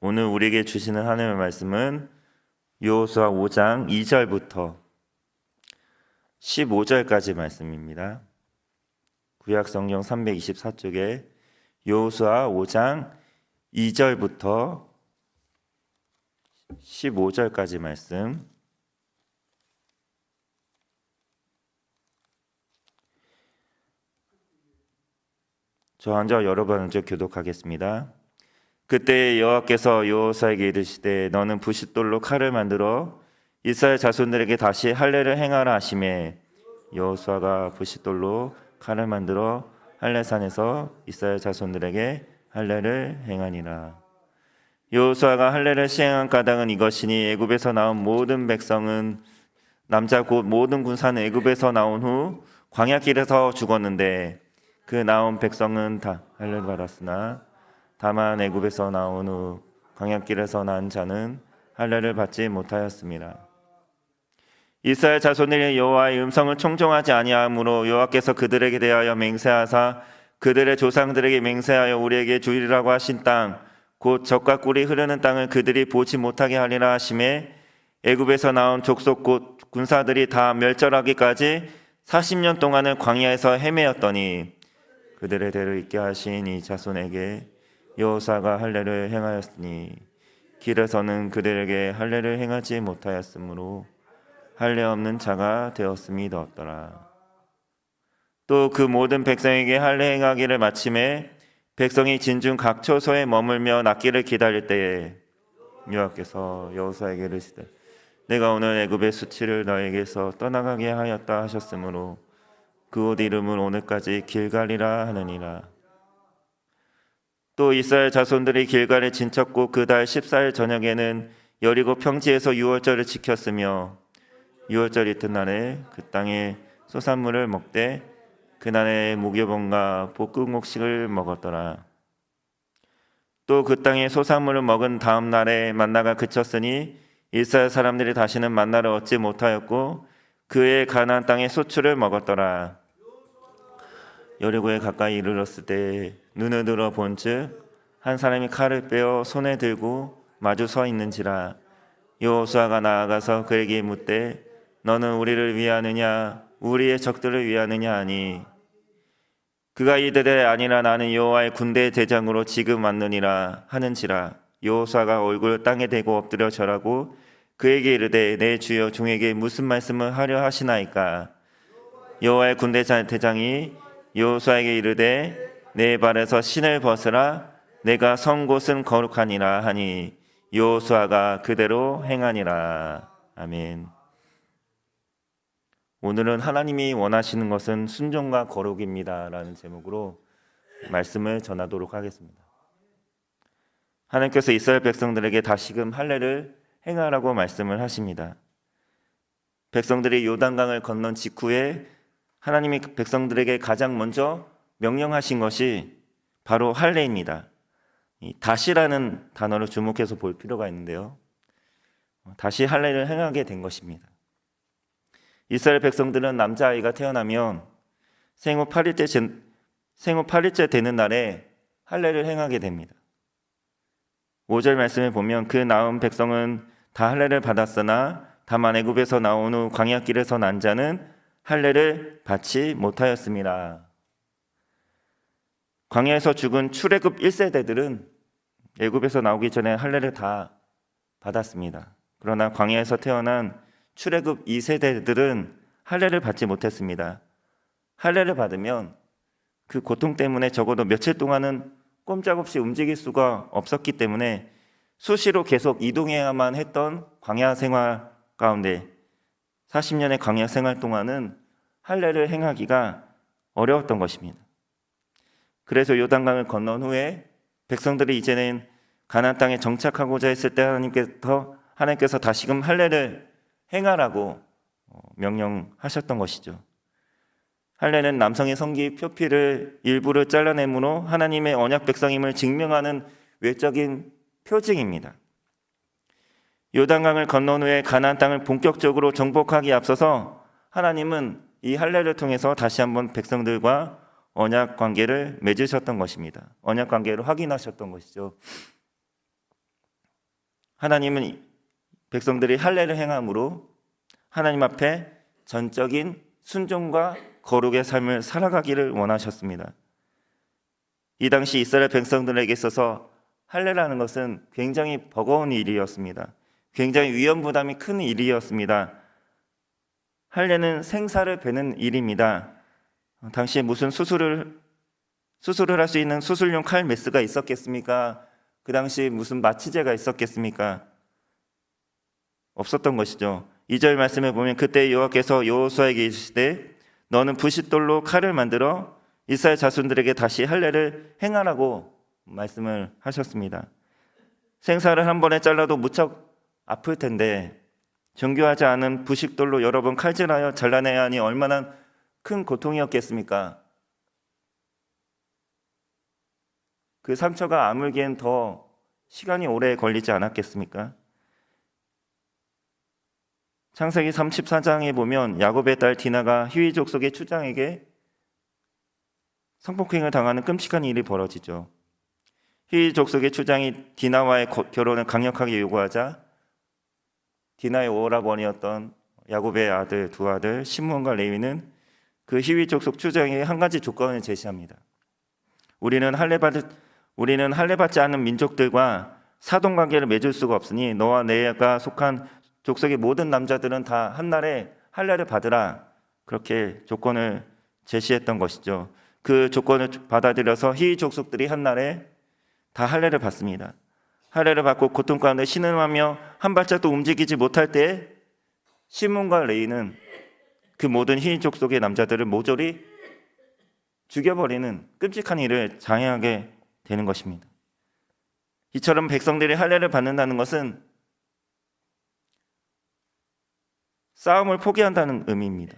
오늘 우리에게 주시는 하나님의 말씀은 요호수아 5장 2절부터 15절까지 말씀입니다. 구약 성경 324쪽에 요호수아 5장 2절부터 15절까지 말씀 저 앉아 여러 번 먼저 교독하겠습니다. 그때 여호와께서 여호사에게 이르시되 너는 부싯돌로 칼을 만들어 이스라엘 자손들에게 다시 할례를 행하라 하심에 여호수아가 부싯돌로 칼을 만들어 할례산에서 이스라엘 자손들에게 할례를 행하니라. 여호수아가 할례를 시행한 까닭은 이것이니 애굽에서 나온 모든 백성은 남자 곧 모든 군사는 애굽에서 나온 후 광야길에서 죽었는데 그 나온 백성은 다 할례를 받았으나 다만 애굽에서 나온 후 광야길에서 난 자는 할례를 받지 못하였습니다. 이스라엘 자손들이 여호와의 음성을 청종하지 아니하므로 여호와께서 그들에게 대하여 맹세하사 그들의 조상들에게 맹세하여 우리에게 주리라고 하신 땅 곧 적과 꿀이 흐르는 땅을 그들이 보지 못하게 하리라 하심에 애굽에서 나온 족속 곧 군사들이 다 멸절하기까지 40년 동안을 광야에서 헤매었더니 그들의 대를 있게 하신 이 자손에게 여호사가 할례를 행하였으니 길에서는 그들에게 할례를 행하지 못하였으므로 할례 없는 자가 되었음이 되었더라. 또 그 모든 백성에게 할례 행하기를 마침에 백성이 진중 각 처소에 머물며 낫기를 기다릴 때에 여호와께서 여호사에게 이르시되 내가 오늘 애굽의 수치를 너에게서 떠나가게 하였다 하셨으므로 그 옷 이름은 오늘까지 길갈이라 하느니라. 또 이스라엘 자손들이 길갈에 진쳤고 그달 14일 저녁에는 여리고 평지에서 유월절을 지켰으며 유월절 이튿날에 그 땅에 소산물을 먹되 그날에 무교봉과 볶음곡식을 먹었더라. 또 그 땅에 소산물을 먹은 다음 날에 만나가 그쳤으니 이스라엘 사람들이 다시는 만나를 얻지 못하였고 그의 가나안 땅에 소출을 먹었더라. 여리고에 가까이 이르렀을 때 눈을 들어 본즉 한 사람이 칼을 빼어 손에 들고 마주 서 있는지라 여호수아가 나아가서 그에게 묻되 너는 우리를 위하느냐 우리의 적들을 위하느냐 하니? 그가 이르되 아니라 나는 여호와의 군대 대장으로 지금 왔느니라 하는지라 여호수아가 얼굴 땅에 대고 엎드려 절하고 그에게 이르되 내 주여 종에게 무슨 말씀을 하려 하시나이까? 여호와의 군대 대장이 여호수아에게 이르되 내 발에서 신을 벗으라 내가 선 곳은 거룩하니라 하니 여호수아가 그대로 행하니라 아멘. 오늘은 하나님이 원하시는 것은 순종과 거룩입니다라는 제목으로 말씀을 전하도록 하겠습니다. 하나님께서 이스라엘 백성들에게 다시금 할례를 행하라고 말씀을 하십니다. 백성들이 요단강을 건넌 직후에 하나님이 백성들에게 가장 먼저 명령하신 것이 바로 할례입니다. 다시라는 단어를 주목해서 볼 필요가 있는데요. 다시 할례를 행하게 된 것입니다. 이스라엘 백성들은 남자아이가 태어나면 생후 8일째 생후 8일째 되는 날에 할례를 행하게 됩니다. 5절 말씀에 보면 그 낳은 백성은 다 할례를 받았으나 다만 애굽에서 나온 후 광야길에서 난 자는 할례를 받지 못하였습니다. 광야에서 죽은 출애굽 1세대들은 애굽에서 나오기 전에 할례를 다 받았습니다. 그러나 광야에서 태어난 출애굽 2세대들은 할례를 받지 못했습니다. 할례를 받으면 그 고통 때문에 적어도 며칠 동안은 꼼짝없이 움직일 수가 없었기 때문에 수시로 계속 이동해야만 했던 광야 생활 가운데 40년의 광야 생활 동안은 할례를 행하기가 어려웠던 것입니다. 그래서 요단강을 건넌 후에 백성들이 이제는 가나안 땅에 정착하고자 했을 때 하나님께서 하나님께서 다시금 할례를 행하라고 어, 명령하셨던 것이죠. 할례는 남성의 성기 표피를 일부를 잘라내므로 하나님의 언약 백성임을 증명하는 외적인 표징입니다. 요단강을 건넌 후에 가나안 땅을 본격적으로 정복하기 앞서서 하나님은 이 할례를 통해서 다시 한번 백성들과 언약 관계를 맺으셨던 것입니다. 언약 관계를 확인하셨던 것이죠. 하나님은 이 백성들이 할례를 행함으로 하나님 앞에 전적인 순종과 거룩의 삶을 살아가기를 원하셨습니다. 이 당시 이스라엘 백성들에게 있어서 할례라는 것은 굉장히 버거운 일이었습니다. 굉장히 위험 부담이 큰 일이었습니다. 할례는 생사를 베는 일입니다. 당시에 무슨 수술을 수술을 할 수 있는 수술용 칼 메스가 있었겠습니까? 그 당시 무슨 마취제가 있었겠습니까? 없었던 것이죠. 2절 말씀에 보면 그때 여호와께서 여호수아에게 이르시되 너는 부싯돌로 칼을 만들어 이스라엘 자손들에게 다시 할례를 행하라고 말씀을 하셨습니다. 생사를 한 번에 잘라도 무척 아플 텐데 정교하지 않은 부식돌로 여러 번 칼질하여 잘라내야 하니 얼마나 큰 고통이었겠습니까? 그 상처가 아물기엔 더 시간이 오래 걸리지 않았겠습니까? 창세기 34장에 보면 야곱의 딸 디나가 히위 족속의 추장에게 성폭행을 당하는 끔찍한 일이 벌어지죠. 히위 족속의 추장이 디나와의 거- 결혼을 강력하게 요구하자 디나의 오라버니였던 야곱의 아들 두 아들 시므온과 레위는 그 히위 족속 추장에게 한 가지 조건을 제시합니다. 우리는 할례 받 우리는 할례 받지 않은 민족들과 사돈 관계를 맺을 수가 없으니 너와 내가 속한 족속의 모든 남자들은 다 한날에 할례를 받으라 그렇게 조건을 제시했던 것이죠. 그 조건을 받아들여서 희 족속들이 한날에 다 할례를 받습니다. 할례를 받고 고통 가운데 신음하며 한 발짝도 움직이지 못할 때 시몬과 레이는 그 모든 희 족속의 남자들을 모조리 죽여버리는 끔찍한 일을 장애하게 되는 것입니다. 이처럼 백성들이 할례를 받는다는 것은 싸움을 포기한다는 의미입니다.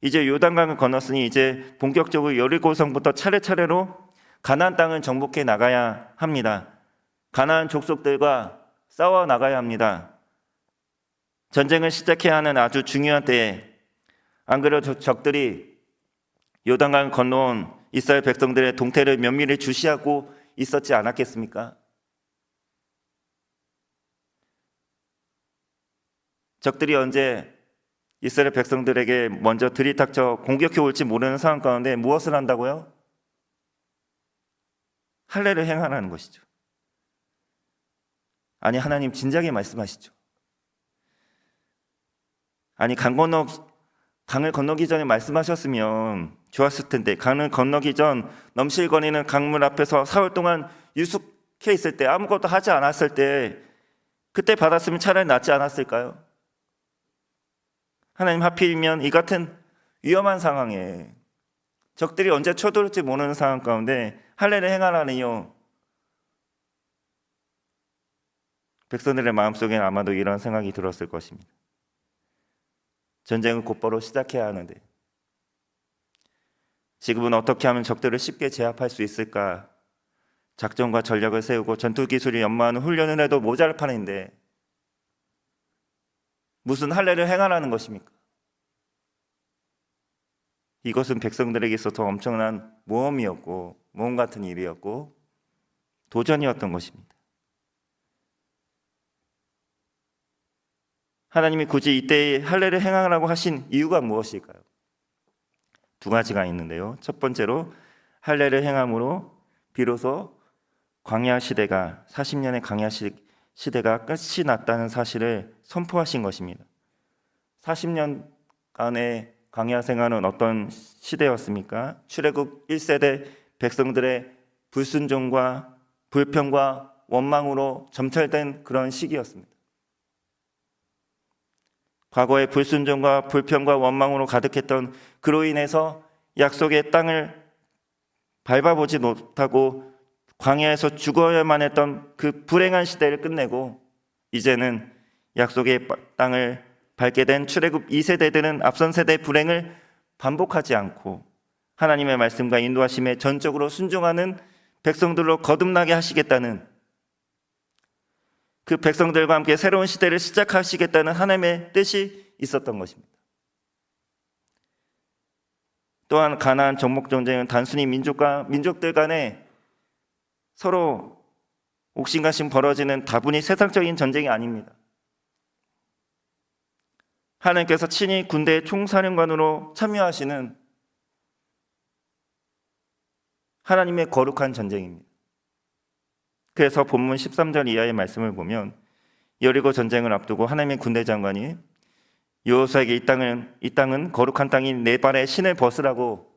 이제 요단강을 건넜으니 이제 본격적으로 여리고성부터 차례차례로 가나안 땅을 정복해 나가야 합니다. 가나안 족속들과 싸워 나가야 합니다. 전쟁을 시작해야 하는 아주 중요한 때에 안 그래도 적들이 요단강을 건너온 이스라엘 백성들의 동태를 면밀히 주시하고 있었지 않았겠습니까? 적들이 언제 이스라엘 백성들에게 먼저 들이닥쳐 공격해 올지 모르는 상황 가운데 무엇을 한다고요? 할례를 행하라는 것이죠. 아니 하나님 진작에 말씀하시죠. 아니 강 건너 강을 건너기 전에 말씀하셨으면 좋았을 텐데 강을 건너기 전 넘실거리는 강물 앞에서 사흘 동안 유숙해 있을 때 아무것도 하지 않았을 때 그때 받았으면 차라리 낫지 않았을까요? 하나님 하필이면 이 같은 위험한 상황에 적들이 언제 쳐들을지 모르는 상황 가운데 할례를 행하라니요. 백성들의 마음속에 아마도 이런 생각이 들었을 것입니다. 전쟁을 곧바로 시작해야 하는데 지금은 어떻게 하면 적들을 쉽게 제압할 수 있을까? 작전과 전략을 세우고 전투 기술이 연마하는 훈련을 해도 모자랄 판인데 무슨 할례를 행하라는 것입니까? 이것은 백성들에게 있어서 엄청난 모험이었고 모험 같은 일이었고 도전이었던 것입니다. 하나님이 굳이 이때 할례를 행하라고 하신 이유가 무엇일까요? 두 가지가 있는데요. 첫 번째로 할례를 행함으로 비로소 광야 시대가 40년의 광야 시- 시대가 끝이 났다는 사실을 선포하신 것입니다. 40년간의 광야 생활은 어떤 시대였습니까? 출애굽 1세대 백성들의 불순종과 불평과 원망으로 점철된 그런 시기였습니다. 과거의 불순종과 불평과 원망으로 가득했던 그로 인해서 약속의 땅을 밟아보지 못하고 광야에서 죽어야만 했던 그 불행한 시대를 끝내고 이제는 약속의 땅을 밟게 된 출애굽 2세대들은 앞선 세대의 불행을 반복하지 않고 하나님의 말씀과 인도하심에 전적으로 순종하는 백성들로 거듭나게 하시겠다는 그 백성들과 함께 새로운 시대를 시작하시겠다는 하나님의 뜻이 있었던 것입니다. 또한 가나안 정복 전쟁은 단순히 민족과 민족들 간에 서로 옥신각신 벌어지는 다분히 세상적인 전쟁이 아닙니다. 하나님께서 친히 군대의 총사령관으로 참여하시는 하나님의 거룩한 전쟁입니다. 그래서 본문 13절 이하의 말씀을 보면 여리고 전쟁을 앞두고 하나님의 군대 장관이 여호수아에게 이 땅은 이 땅은 거룩한 땅인 내 발에 신을 벗으라고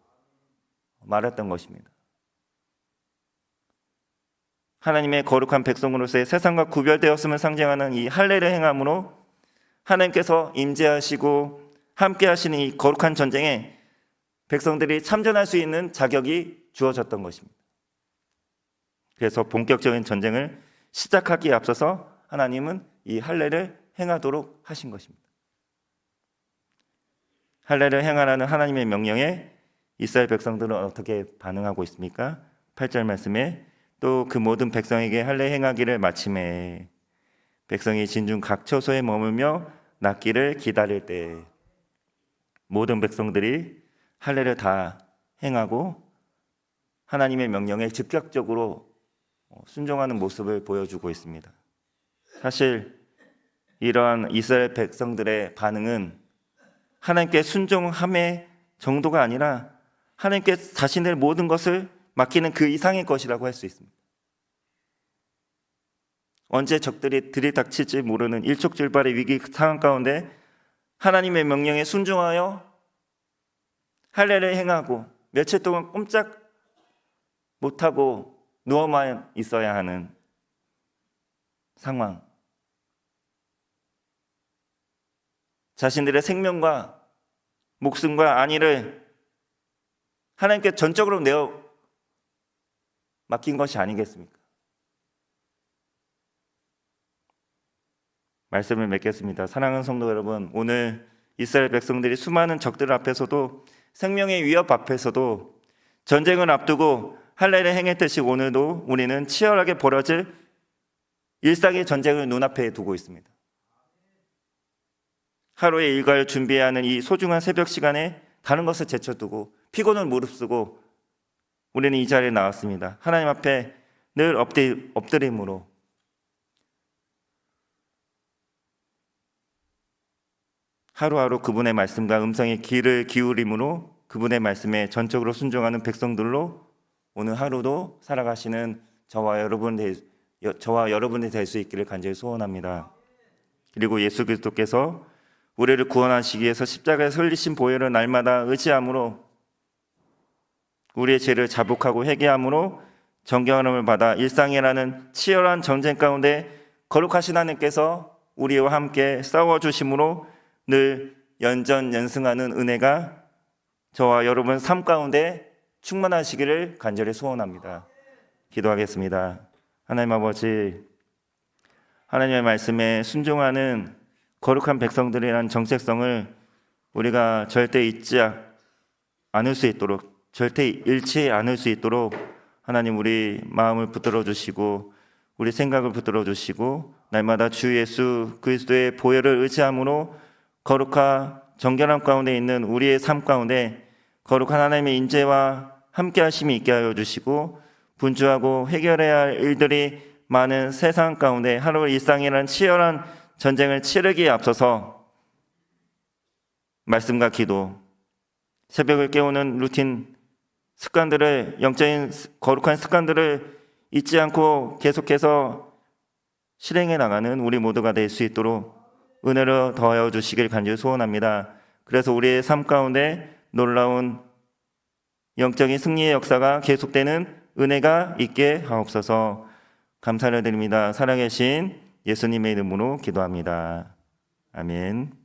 말했던 것입니다. 하나님의 거룩한 백성으로서의 세상과 구별되었음을 상징하는 이 할례를 행함으로 하나님께서 임재하시고 함께 하시는 이 거룩한 전쟁에 백성들이 참전할 수 있는 자격이 주어졌던 것입니다. 그래서 본격적인 전쟁을 시작하기에 앞서서 하나님은 이 할례를 행하도록 하신 것입니다. 할례를 행하라는 하나님의 명령에 이스라엘 백성들은 어떻게 반응하고 있습니까? 8절 말씀에 또 그 모든 백성에게 할례 행하기를 마침에 백성이 진중 각 처소에 머물며 낫기를 기다릴 때 모든 백성들이 할례를 다 행하고 하나님의 명령에 즉각적으로 순종하는 모습을 보여주고 있습니다. 사실 이러한 이스라엘 백성들의 반응은 하나님께 순종함의 정도가 아니라 하나님께 자신의 모든 것을 맡기는 그 이상의 것이라고 할 수 있습니다. 언제 적들이 들이닥칠지 모르는 일촉즉발의 위기 상황 가운데 하나님의 명령에 순종하여 할례를 행하고 며칠 동안 꼼짝 못하고 누워만 있어야 하는 상황. 자신들의 생명과 목숨과 안위를 하나님께 전적으로 내어 맡긴 것이 아니겠습니까? 말씀을 맺겠습니다. 사랑하는 성도 여러분, 오늘 이스라엘 백성들이 수많은 적들 앞에서도 생명의 위협 앞에서도 전쟁을 앞두고 할례를 행했듯이 오늘도 우리는 치열하게 벌어질 일상의 전쟁을 눈앞에 두고 있습니다. 하루의 일과를 준비해야 하는 이 소중한 새벽 시간에 다른 것을 제쳐두고 피곤을 무릅쓰고 우리는 이 자리에 나왔습니다. 하나님 앞에 늘 엎드, 엎드림으로 하루하루 그분의 말씀과 음성에 귀를 기울임으로 그분의 말씀에 전적으로 순종하는 백성들로 오늘 하루도 살아가시는 저와 여러분 저와 여러분이 될 수 있기를 간절히 소원합니다. 그리고 예수 그리스도께서 우리를 구원하시기 위해서 십자가에 설리신 보혈을 날마다 의지함으로 우리의 죄를 자복하고 회개함으로 정결함을 받아 일상이라는 치열한 전쟁 가운데 거룩하신 하나님께서 우리와 함께 싸워 주심으로 늘 연전 연승하는 은혜가 저와 여러분 삶 가운데 충만하시기를 간절히 소원합니다. 기도하겠습니다. 하나님 아버지, 하나님의 말씀에 순종하는 거룩한 백성들이라는 정체성을 우리가 절대 잊지 않을 수 있도록, 절대 잃지 않을 수 있도록 하나님 우리 마음을 붙들어 주시고 우리 생각을 붙들어 주시고 날마다 주 예수 그리스도의 보혈을 의지함으로 거룩한 정결함 가운데 있는 우리의 삶 가운데 거룩한 하나님의 인재와 함께 하심이 있게 하여 주시고 분주하고 해결해야 할 일들이 많은 세상 가운데 하루 일상이라는 치열한 전쟁을 치르기에 앞서서 말씀과 기도, 새벽을 깨우는 루틴 습관들을 영적인 거룩한 습관들을 잊지 않고 계속해서 실행해 나가는 우리 모두가 될 수 있도록 은혜를 더하여 주시길 간절히 소원합니다. 그래서 우리의 삶 가운데 놀라운 영적인 승리의 역사가 계속되는 은혜가 있게 하옵소서 감사를 드립니다. 살아계신 예수님의 이름으로 기도합니다. 아멘.